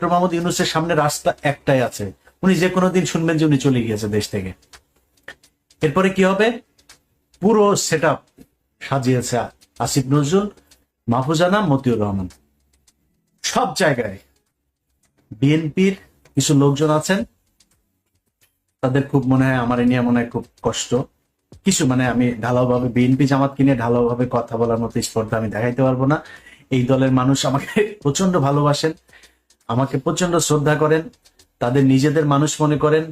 Doctor Mohammad ইউনুসের সামনে রাস্তা একটাই আছে। উনি যে কোনো দিন শুনবেন যে উনি চলে গিয়েছে দেশ থেকে। এরপরে কি হবে? পুরো সেট সাজিয়েছে আসিফ নজরুল মাহফুজানা মতিউর রহমান। সব জায়গায় বিএনপির কিছু লোকজন আছেন। তাদের খুব মনে হয়, আমার নিয়ে মনে খুব কষ্ট। কিছু মানে আমি ঢালাওভাবে বিএনপি জামাত কিনে ঢালাওভাবে কথা বলার মতো স্পর্ধা আমি দেখাইতে পারব না। এই দলের মানুষ আমাকে প্রচণ্ড ভালোবাসেন। আমাকে প্রচণ্ড শ্রদ্ধা করেন, তাদের নিজেদের মানুষ মনে করেন,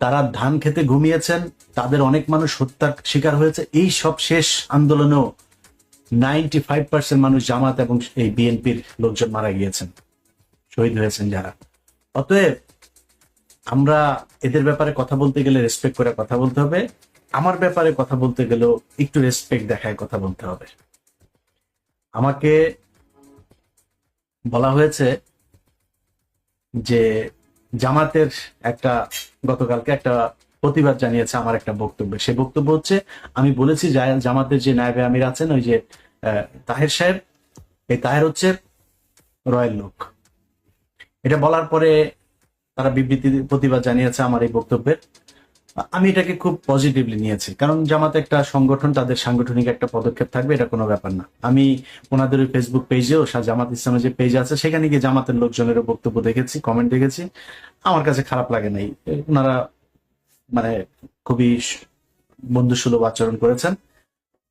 তারা ধান খেতে ঘুমিয়েছেন, তাদের অনেক মানুষ হত্যার শিকার হয়েছে, এই সব শেষ আন্দোলনেও নাইনটি ফাইভ পার্সেন্ট মানুষ জামাত এবং এই বিএনপির লোকজন মারা গিয়েছেন, শহীদ হয়েছেন যারা। অতএব আমরা এদের ব্যাপারে কথা বলতে গেলে রেসপেক্ট করে কথা বলতে হবে, আমার ব্যাপারে কথা বলতে গেলেও একটু রেসপেক্ট দেখায় কথা বলতে হবে। আমাকে বলা হয়েছে যে জামাতের একটা, গতকালকে একটা প্রতিবাদ জানিয়েছে আমার একটা বক্তব্য। সে বক্তব্য হচ্ছে, আমি বলেছি জামাতের যে নায়বে আমির আছেন, ওই যে তাহের সাহেব, এই তাহের হচ্ছে রয়্যাল লোক। এটা বলার পরে তারা বিবৃতি, প্রতিবাদ জানিয়েছে আমার এই বক্তব্যের। আমি এটাকে খুব পজিটিভলি নিয়েছি। কারণ জামাত একটা সংগঠন, তাদের সাংগঠনিক একটা পদক্ষেপ থাকবে, এটা কোনো ব্যাপার না। আমি ওনাদের ওই ফেসবুক পেজেও জামাত ইসলামের যে পেজ আছে, সেখানে গিয়ে জামাতের লোকজনেরও বক্তব্য দেখেছি কমেন্ট দেখেছি। আমার কাছে খারাপ লাগে নাই। ওনারা মানে খুবই বন্ধু সুলভ আচরণ করেছেন।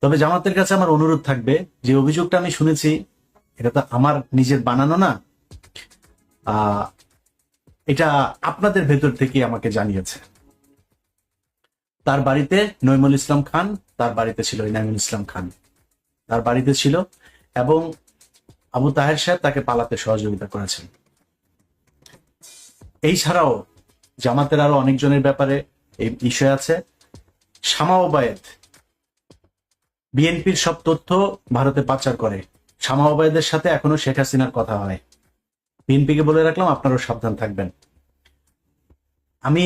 তবে জামাতের কাছে আমার অনুরোধ থাকবে, যে অভিযোগটা আমি শুনেছি, এটা তো আমার নিজের বানানো না এটা আপনাদের ভেতর থেকে আমাকে জানিয়েছে। তার বাড়িতে নইমুল ইসলাম খান, তার বাড়িতে ছিল ইনামুল ইসলাম খান। তার বাড়িতে ছিল এবং আবু তাহের সাহেব তাকে পালাতে সহযোগিতা করেছেন। এই ছাড়াও জামাতের আরও অনেকজনের ব্যাপারে এই বিষয় আছে। শামা ওবায়েদ, বিএনপির সব তথ্য ভারতে পাচার করে। শামা ওবায়েদের সাথে এখনও শেখ হাসিনার কথা হয়। বিএনপিকে বলে রাখলাম আপনারাও সাবধান থাকবেন। আমি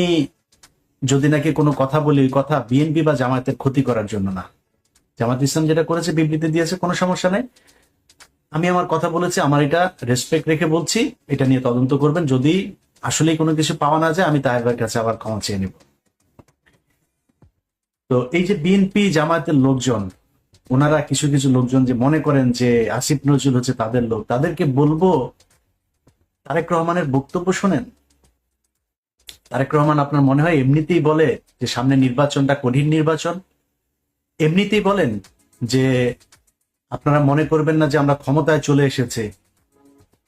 যদি নাকি কোনো কথা বলি, ওই কথা বিএনপি বা জামায়াতের ক্ষতি করার জন্য না। জামাত ইসলাম যেটা করেছে বিবৃতি দিয়েছে, কোনো সমস্যা নেই। আমি আমার কথা বলেছি, আমার এটা রেসপেক্ট রেখে বলছি, এটা নিয়ে তদন্ত করবেন। যদি আসলেই কোনো কিছু পাওয়া না যায়, আমি তাহের কাছে আবার ক্ষমা চেয়ে নেব। তো এই যে বিএনপি জামায়াতের লোকজন, ওনারা কিছু কিছু লোকজন যে মনে করেন যে আসিফ নজরুল হচ্ছে তাদের লোক, তাদেরকে বলব, তারেক রহমানের বক্তব্য শোনেন। তারেক রহমান আপনার মনে হয় এমনিতেই বলে যে সামনে নির্বাচনটা কঠিন নির্বাচন? এমনিতেই বলেন যে আপনারা মনে করবেন না যে আমরা ক্ষমতায় চলে এসেছে।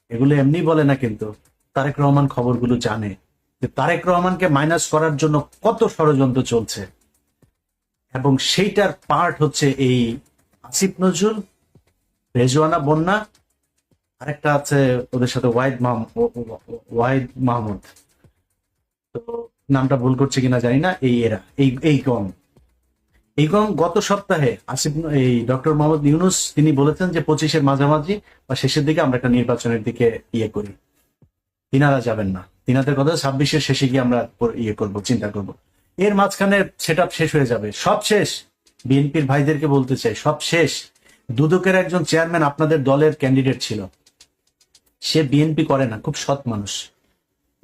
এগুলো এমনি বলে না কিন্তু তারেক রহমান খবরগুলো জানে যে তারেক রহমানকে মাইনাস করার জন্য কত ষড়যন্ত্র চলছে। এবং সেইটার পার্ট হচ্ছে এই আসিফ নজরুল, রেজওয়ানা, বন্যা, আরেকটা আছে ওদের সাথে ওয়াহিদ মাহমুদ ওয়াহিদ মাহমুদ। তো নামটা ভুল করছে কিনা জানি না। এই এরা, এই এই গং। এই গং গত সপ্তাহে আসিফ, এই ডক্টর মোহাম্মদ ইউনুস, তিনি বলেছেন যে পঁচিশের মাঝামাঝি বা শেষের দিকে আমরা একটা নির্বাচনের দিকে ইয়ে করি। তিনারা যাবেন না। তিনাদের কথা ছাব্বিশের শেষে গিয়ে আমরা ইয়ে করব, চিন্তা করব। এর মাঝখানে সেট শেষ হয়ে যাবে। সব শেষ। বিএনপির ভাইদেরকে বলতে চাই, সব শেষ। দুদকের একজন চেয়ারম্যান আপনাদের দলের ক্যান্ডিডেট ছিল। সে বিএনপি করে না, খুব সৎ মানুষ।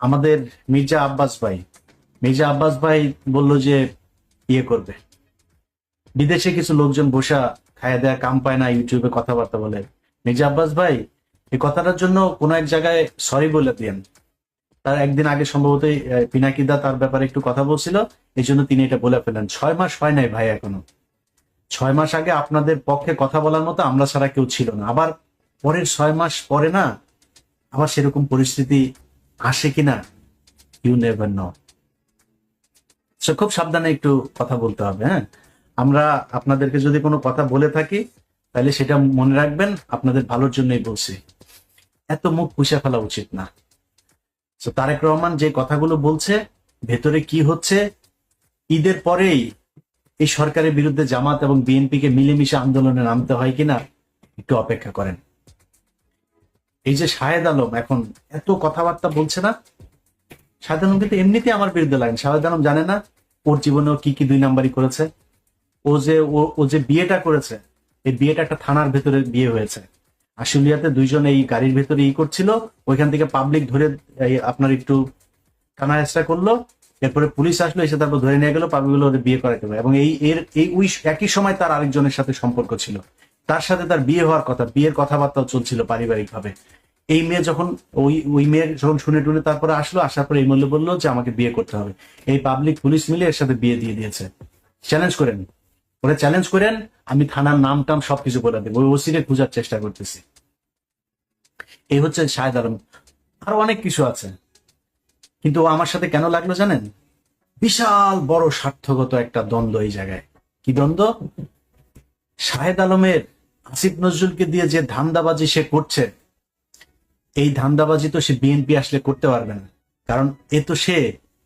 আমাদের মির্জা আব্বাস ভাই। মির্জা আব্বাস ভাই বলল যে ইয়ে করবে। বিদেশে কিছু লোকজন বসা খায়া দেয়া কাম পায় না ইউটিউবে কথাবার্তা বলে। মির্জা আব্বাস ভাই, এই কথাটার জন্য কোনো এক জায়গায় সরি বলে দিয়েন তার একদিন আগে সম্ভবত পিনাকিদা তার ব্যাপারে একটু কথা বলছিল, এই জন্য তিনি এটা বলে ফেলেন। ছয় মাস হয় নাই ভাই এখনও। ছয় মাস আগে আপনাদের পক্ষে কথা বলার মতো আমরা ছাড়া কেউ ছিল না। আবার পরের ছয় মাস পরে না, আবার সেরকম পরিস্থিতি আসে কিনা ইউ নেভার নো সো খুব সাবধানে একটু কথা বলতে হবে হ্যাঁ? আমরা আপনাদেরকে যদি কোনো কথা বলে থাকি, তাহলে সেটা মনে রাখবেন, আপনাদের ভালোর জন্যই বলছি। এত মুখ পুষে ফেলা উচিত না। তো তারেক রহমান যে কথাগুলো বলছে, ভেতরে কি হচ্ছে? ঈদের পরেই এই সরকারের বিরুদ্ধে জামাত এবং বিএনপিকে মিলেমিশে আন্দোলনে নামতে হয় কিনা, একটু অপেক্ষা করেন। এই যে শাহেদ আলম, এখন এত কথাবার্তা বলছে না? শাহেদ আলম কিন্তু এমনিতে আমার বিরুদ্ধে লাগেন শাহেদ আলম জানে না ওর জীবনে কি কি দুই নাম্বারই করেছে। ও যে, ও- যে বিয়েটা করেছে, এই বিয়েটা একটা থানার ভেতরে বিয়ে হয়েছে। আশুলিয়াতে দুইজন এই গাড়ির ভেতরে ই করছিল, ওইখান থেকে পাবলিক ধরে আপনার একটু থানা এক্সট্রা করল, এরপরে পুলিশ আসলো, এসে তারপর ধরে নিয়ে গেল পাবলিক ওদের বিয়ে করাতে হবে। এবং এই, এর, এই ওই একই সময় তার আরেকজনের সাথে সম্পর্ক ছিল। তার সাথে তার বিয়ে হওয়ার কথা, বিয়ের কথাবার্তাও চলছিল পারিবারিক ভাবে এই মেয়ে যখন, ওই ওই মেয়ে যখন শুনে টুনে তারপরে আসলো, আসার পরে এই মূল্য বলল যে আমাকে বিয়ে করতে হবে। এই পাবলিক পুলিশ মিলে এর সাথে বিয়ে দিয়ে দিয়েছে। চ্যালেঞ্জ করেন। ওরা চ্যালেঞ্জ করেন, আমি থানার নাম টাম সবকিছু বলে দেবো। ওই ওসিকে খোঁজার চেষ্টা করতেছি। এই হচ্ছে শাহেদ আলম। আরও অনেক কিছু আছে। কিন্তু আমার সাথে কেন লাগল জানেন? বিশাল বড় স্বার্থগত একটা দ্বন্দ্ব এই জায়গায়। কি দ্বন্দ্ব? শাহেদ আলমের আসিফ নজরুলকে দিয়ে যে ধান্দাবাজি সে করছে এই ধান্দাবাজি তো সে বিএনপি আসলে করতে পারবে না। কারণ এ তো সে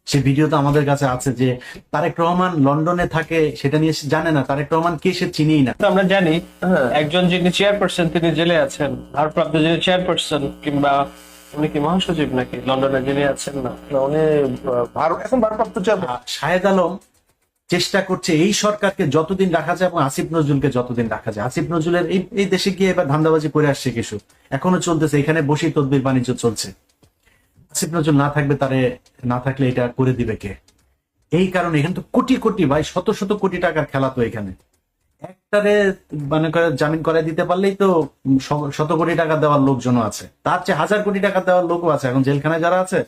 সে ভিডিও তো আমাদের কাছে আছে যে তারেক রহমান লন্ডনে থাকে সেটা নিয়ে জানে না তারেক রহমান কে সে চিনিই না। আমরা জানি হ্যাঁ। একজন যিনি চেয়ারপারসন তিনি জেলে আছেন। ভারপ্রাপ্ত যিনি চেয়ারপারসন কিংবা উনি কি মহাসচিব নাকি? লন্ডনে যিনি আছেন না। উনি এখন ভারপ্রাপ্ত শাহেদ আলম চেষ্টা করছে এই সরকারকে যতদিন রাখা যায় এবং আসিফ নজরুলকে যতদিন রাখা যায়। আসিফ নজরুলের এই এই দেশে গিয়ে এবার ধান্দাবাজি করে আসছে কিছু এখনও চলতেছে, এখানে বসেই তদবির বাণিজ্য চলছে। আসিফ নজরুল না থাকবে তারে না থাকলে এটা করে দিবে কে? এই কারণে এখানে তো কোটি কোটি, ভাই, শত শত কোটি টাকার খেলা তো এখানে। একটারে মানে জামিন করাই দিতে পারলেই তো শত কোটি টাকা দেওয়ার লোকজনও আছে। তার চেয়ে হাজার কোটি টাকা দেওয়ার লোকও আছে। এখন জেলখানায় যারা আছে,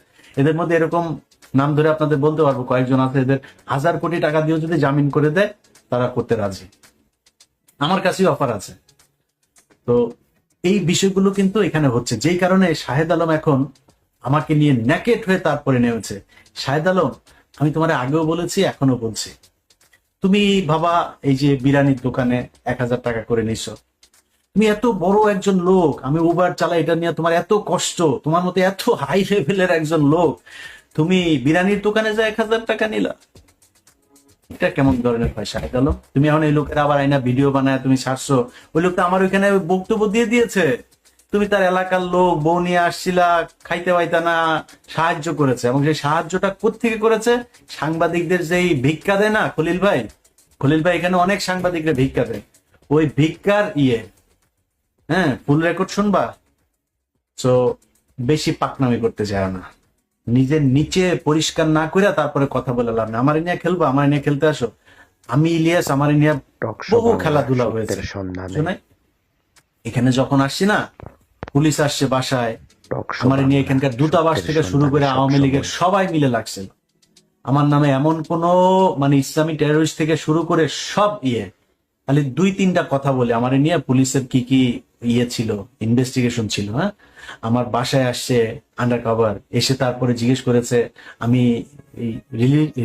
এদের মধ্যে এরকম নাম ধরে আপনাদের বলতে পারব, কয়েকজন আছে এদের হাজার কোটি টাকা দিয়েও যদি জামিন করে দেয়, তারা করতে রাজি। আমার কাছেই অফার আছে। তো এই বিষয়গুলো কিন্তু এখানে হচ্ছে। যেই কারণে শাহেদ আলম এখন আমাকে নিয়ে ন্যাকেট হয়ে তারপরে নেমেছে। শাহেদ আলম, আমি তোমার আগেও বলেছি এখনও বলছি। তুমি বাবা এই যে বিরিয়ানির দোকানে এক হাজার টাকা করে নিছো। তুমি এত বড় একজন লোক, আমি উবার চালাই, এটা নিয়ে তোমার এত কষ্ট, তোমার মতো এত হাই লেভেলের একজন লোক। তুমি বিরিয়ানির দোকানে যা এক হাজার টাকা নিলা, এটা কেমন ধরনের পয়সা? আলম তুমি এখন এই লোকের আবার আইনা ভিডিও বানায়, তুমি ছাড়ছো ওই লোকটা আমার ওইখানে বক্তব্য দিয়ে দিয়েছে। তুমি তার এলাকার লোক, বউ নিয়ে আসছিলা, খাইতে পাইতা না, সাহায্য করেছে। এবং সেই সাহায্যটা কোথেকে করেছে? সাংবাদিকদের যেই ভিক্ষা দেয় না, খলিল ভাই? খলিল ভাই এখানে অনেক সাংবাদিকরা ভিক্ষা দেয়। ওই ভিক্ষার ইয়ে হ্যাঁ ফুল রেকর্ড শুনবা? তো বেশি পাকনামি করতে যায় না। নিজের নিচে পরিষ্কার না করে তারপরে কথা বলে লাভ না আমার নিয়ে খেলব আমার নিয়ে খেলতে আসো। আমি ইলিয়াস আমার নিয়ে বহু খেলাধুলা হয়েছে। শোনাই। এখানে যখন আসছি না পুলিশ আসছে বাসায়। আমার নিয়ে এখানকার দূতাবাস থেকে শুরু করে আওয়ামী লীগের সবাই মিলে লাগছিল। আমার নামে এমন কোন মানে ইসলামী টেরোরিস্ট থেকে শুরু করে সব ইয়ে। খালি দুই তিনটা কথা বলে। আমার নিয়ে পুলিশের কি কি ইয়ে ছিল ইনভেস্টিগেশন ছিল হ্যাঁ? আমার বাসায় আসছে আন্ডার কভার এসে তারপরে জিজ্ঞেস করেছে, আমি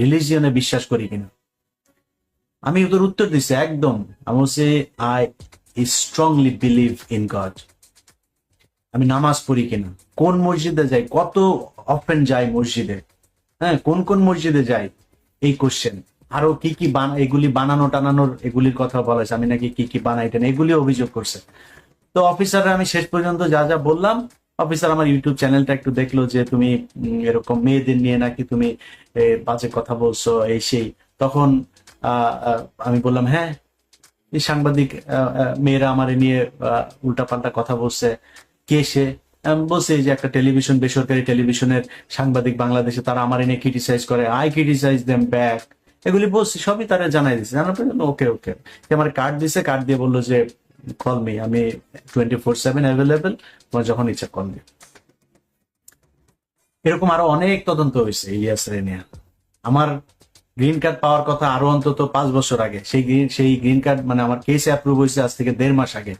রিলিজিয়নে বিশ্বাস করি কিনা? আমি ওদের উত্তর দিছি, একদম। আমি বলছি I strongly believe in God আমি নামাজ পড়ি কিনা? কোন মসজিদে যাই? কত অফেন যাই মসজিদে? হ্যাঁ কোন কোন মসজিদে যাই? এই কোশ্চেন আরও কি কি এগুলি বানানো টানানোর এগুলির কথা বলা আমি নাকি কি কি বানাইটেন এগুলি অভিযোগ করছে। তো অফিসাররা, আমি শেষ পর্যন্ত যা যা বললাম, অফিসার আমার ইউটিউব চ্যানেলটা একটু দেখল যে তুমি এরকম মেয়েদের নিয়ে নাকি তুমি বাজে কথা বলছো, এই সেই। তখন আমি বললাম হ্যাঁ এই সাংবাদিক মেয়েরা আমার নিয়ে উল্টা পাল্টা কথা বলছে। কে সে? বলছে যে একটা টেলিভিশন, বেসরকারি টেলিভিশনের সাংবাদিক বাংলাদেশে, তারা আমার নিয়ে ক্রিটিসাইজ করে। আই ক্রিটিসাইজ দেম ব্যাক এগুলি বলছি, সবই তারা জানাই দিচ্ছে জানার পরে ওকে ওকে আমার কার্ড দিছে কার্ড দিয়ে বলল যে কল মি আমি টোয়েন্টি ফোর সেভেন অ্যাভেলেবেল তোমার যখন ইচ্ছা কল দিও এরকম আরও অনেক তদন্ত হয়েছে ইলিয়াস রেনিয়া আমার গ্রিন কার্ড পাওয়ার কথা আরও অন্তত পাঁচ বছর আগে। সেই গ্রিন সেই গ্রিন কার্ড মানে আমার কেসে অ্যাপ্রুভ হয়েছে আজ থেকে দেড় মাস আগে।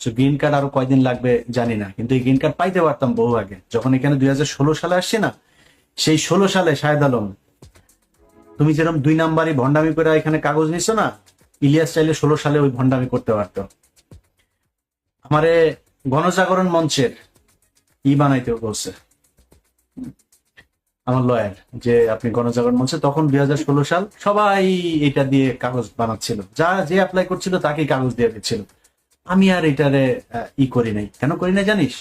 তো গ্রিন কার্ড আরও কয়দিন লাগবে জানি না। কিন্তু এই গ্রিন কার্ড পাইতে পারতাম বহু আগে। যখন এখানে দুই হাজার ষোলো সালে আসছে না, সেই ষোলো সালে শাহেদ আলম তুমি যেরকম দুই নাম্বারই ভন্ডামি করে এখানে কাগজ নিছো না, ইলিয়াস চাইলে ষোলো সালে ওই ভন্ডামি করতে পারতো। আমারে গণজাগরণ মঞ্চের ই বানাইতে বলছে। আমার লয়ার, যে আপনি গণজাগরণ মঞ্চে, তখন দুই হাজার ষোলো সাল সবাই এটা দিয়ে কাগজ বানাচ্ছিল। যা যে অ্যাপ্লাই করছিল তাকেই কাগজ দিয়ে দিচ্ছিল। আমি আর এটারে ই করি নাই। কেন করি না জানিস?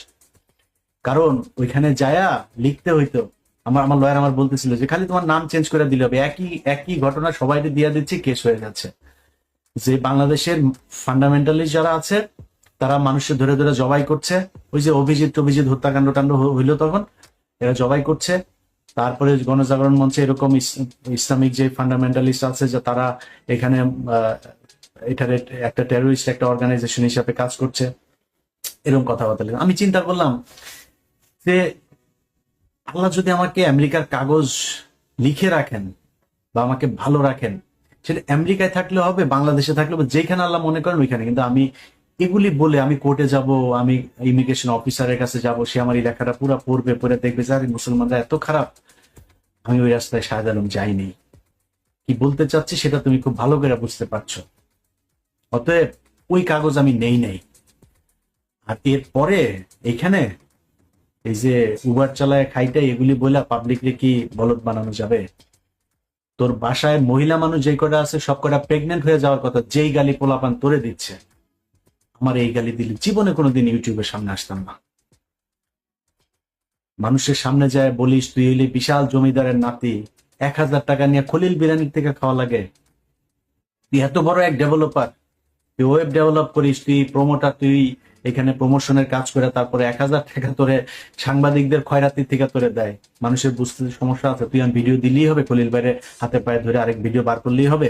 কারণ ওইখানে যায়া লিখতে হইতো আমার আমার লয়ার আমার বলতেছিল যে, খালি তোমার নাম চেঞ্জ করে দিলে হবে। একই একই ঘটনা সবাই দিয়ে দিচ্ছি কেস হয়ে যাচ্ছে। যে বাংলাদেশের ফান্ডামেন্টালি যারা আছে, তারা মানুষের ধরে ধরে জবাই করছে। ওই যে অভিজিৎ অভিজিৎ হত্যাকাণ্ড টাণ্ড হইল তখন, এরা জবাই করছে। তারপরে গণজাগরণ মঞ্চে এরকম ইস- ইসলামিক যে ফান্ডামেন্টালিস্ট আছে, যে তারা এখানে এটার একটা টেরোরিস্ট একটা অর্গানাইজেশন হিসাবে কাজ করছে। এরকম কথাবার্তা আমি চিন্তা করলাম যে আল্লাহ যদি আমাকে আমেরিকার কাগজ লিখে রাখেন বা আমাকে ভালো রাখেন, সেটা আমেরিকায় থাকলে হবে, বাংলাদেশে থাকলে হবে, যেখানে আল্লাহ মনে করেন ওইখানে। কিন্তু আমি এগুলি বলে আমি কোর্টে যাব, আমি ইমিগ্রেশন অফিসারের কাছে যাব, সে আমার এই লেখাটা পুরো পড়বে, পড়ে দেখবে যে মুসলমানরা এত খারাপ। আমি ওই রাস্তায় শাহেদ আলম যাইনি। কি বলতে চাচ্ছি সেটা তুমি খুব ভালো করে বুঝতে পারছ। অতএব ওই কাগজ আমি নেই নেই। আর এরপরে এখানে এই যে উবার চালায় খাইটা এগুলি বলে পাবলিকলি কি বলদ বানানো যাবে? তোর বাসায় মহিলা মানুষ যে কটা আছে, সব কটা প্রেগনেন্ট হয়ে যাওয়ার কথা, যেই গালি পোলাপান তোরে দিচ্ছে। আমার এই গালি দিলে জীবনে কোনোদিন ইউটিউবের সামনে আসতাম না। মানুষের সামনে যায়, বলিস, তুই হইলি বিশাল জমিদারের নাতি। এক হাজার টাকা নিয়ে খলিল বিরিয়ানির থেকে খাওয়া লাগে। তুই এত বড় এক ডেভেলপার তুই ওয়েব ডেভেলপ করিস, তুই প্রমোটার তুই এখানে প্রমোশনের কাজ করে তারপরে এক হাজার টাকা তোরে সাংবাদিকদের খয়রাতি থেকে তোরে দেয়। মানুষের বুঝতে সমস্যা আছে, তুই ভিডিও দিলেই হবে, খলিল বাইরে হাতে পায়ে ধরে আরেক ভিডিও বার করলেই হবে।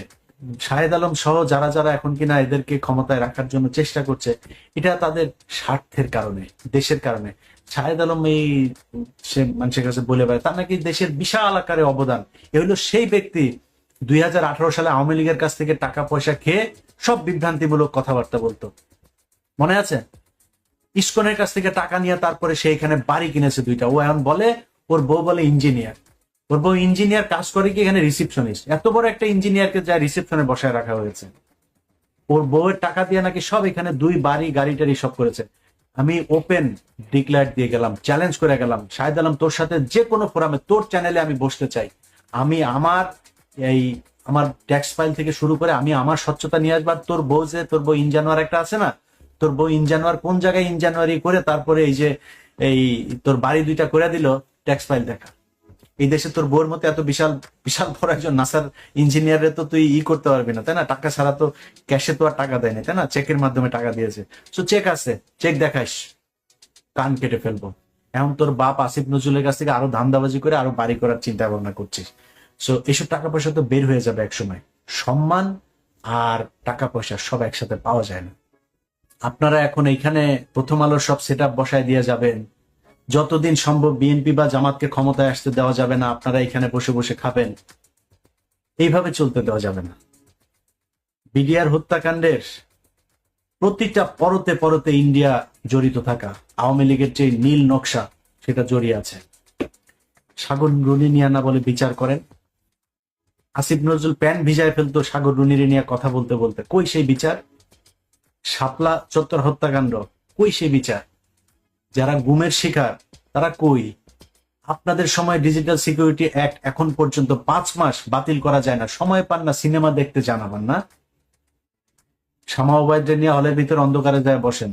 শাহেদ আলম সহ যারা যারা এখন কিনা এদেরকে ক্ষমতায় রাখার জন্য চেষ্টা করছে, এটা তাদের স্বার্থের কারণে, দেশের কারণে। শাহেদ আলম এই সে মানুষের কাছে বলে বেড়ায়, তার নাকি দেশের বিশাল আকারে অবদান। এ হলো সেই ব্যক্তি দুই হাজার আঠারো সালে আওয়ামী লীগের কাছ থেকে টাকা পয়সা খেয়ে সব বিভ্রান্তিমূলক কথাবার্তা বলতো। মনে আছে? ইস্কনের কাছ থেকে টাকা নিয়ে তারপরে সে এখানে বাড়ি কিনেছে দুইটা। ও এখন বলে, ওর বউ বলে ইঞ্জিনিয়ার। ওর বউ ইঞ্জিনিয়ার কাজ করে কি এখানে রিসিপশনিস্ট এত বড় একটা ইঞ্জিনিয়ারকে যা রিসিপশনে বসায় রাখা হয়েছে। ওর বউয়ের টাকা দিয়ে নাকি সব এখানে দুই বাড়ি, গাড়ি টাড়ি সব করেছে। আমি ওপেন ডিক্লার দিয়ে গেলাম চ্যালেঞ্জ করে গেলাম শাহেদ আলম, তোর সাথে যে কোনো ফোরামে তোর চ্যানেলে আমি বসতে চাই। আমি আমার এই, আমার ট্যাক্স ফাইল থেকে শুরু করে আমি আমার স্বচ্ছতা নিয়ে আসবার তোর বউ যে, তোর বউ ইনজানুয়ার একটা আছে না তোর বউ ইনজানুয়ার কোন জায়গায় ইনজানুয়ারি করে তারপরে এই যে এই তোর বাড়ি দুইটা করে দিল ট্যাক্স ফাইল দেখা। এই দেশে তোর বউর মতো এত বিশাল বিশাল বড় একজন নাসার ইঞ্জিনিয়ারে তো তুই ই করতে পারবি না, তাই না? টাকা ছাড়া তো ক্যাশে তো আর টাকা দেয় না তাই না? চেকের মাধ্যমে টাকা দিয়েছে। তো চেক আছে চেক দেখাইস। কান কেটে ফেলব। এখন তোর বাপ আসিফ নজরুলের কাছ থেকে আরও ধান্দাবাজি করে আরও বাড়ি করার চিন্তা ভাবনা করছিস। সো এসব টাকা পয়সা তো বের হয়ে যাবে একসময়। সম্মান আর টাকা পয়সা সব একসাথে পাওয়া যায় না। আপনারা এখন এইখানে প্রথম আলোর সব সেট বসায় দিয়ে যাবেন। যতদিন সম্ভব বিএনপি বা জামাতকে ক্ষমতায় আসতে দেওয়া যাবে না, আপনারা এখানে বসে বসে খাবেন। এইভাবে চলতে দেওয়া যাবে না। বিডিআর হত্যাকাণ্ডের প্রতিটা পরতে পরতে ইন্ডিয়া জড়িত থাকা, আওয়ামী লীগের যে নীল নকশা, সেটা জড়িয়ে আছে। সাগর রুনি নিয়ে না বলে বিচার করেন। আসিফ নজরুল প্যান ভিজায় ফেলতো সাগর রুনিরে নিয়ে কথা বলতে বলতে। কই সেই বিচার? শাপলা চত্বর হত্যাকাণ্ড, কই সে বিচার? যারা গুমের শিকার, তারা কই? আপনাদের সময় ডিজিটাল সিকিউরিটি অ্যাক্ট এখন পর্যন্ত পাঁচ মাস বাতিল করা যায় না। সময় পান না, সিনেমা দেখতে জানাবেন না। শামা নিয়ে হলের ভিতর অন্ধকারে যায় বসেন।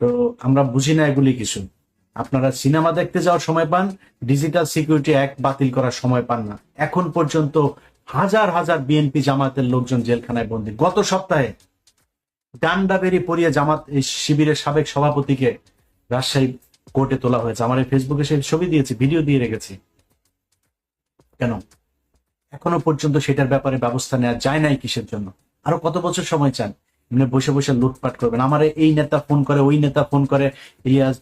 তো আমরা বুঝি না এগুলি কিছু। আপনারা সিনেমা দেখতে যাওয়ার সময় পান ডিজিটাল সিকিউরিটি অ্যাক্ট বাতিল করার সময় পান না। এখন পর্যন্ত হাজার হাজার বিএনপি জামাতের লোকজন জেলখানায় বন্দী। গত সপ্তাহে ডান্ডা বেরিয়ে পড়িয়ে জামাত এই শিবিরের সাবেক সভাপতিকে রাজশাহী কোর্টে তোলা হয়েছে। আমার এই ফেসবুকে সেই ছবি দিয়েছি, ভিডিও দিয়ে রেখেছি। কেন? এখনও পর্যন্ত সেটার ব্যাপারে ব্যবস্থা নেওয়া যায় নাই কিসের জন্য? আরও কত বছর সময় চান? এমনি বসে বসে লুটপাট করবেন। আমার এই নেতা ফোন করে, ওই নেতা ফোন করে, ইলিয়াস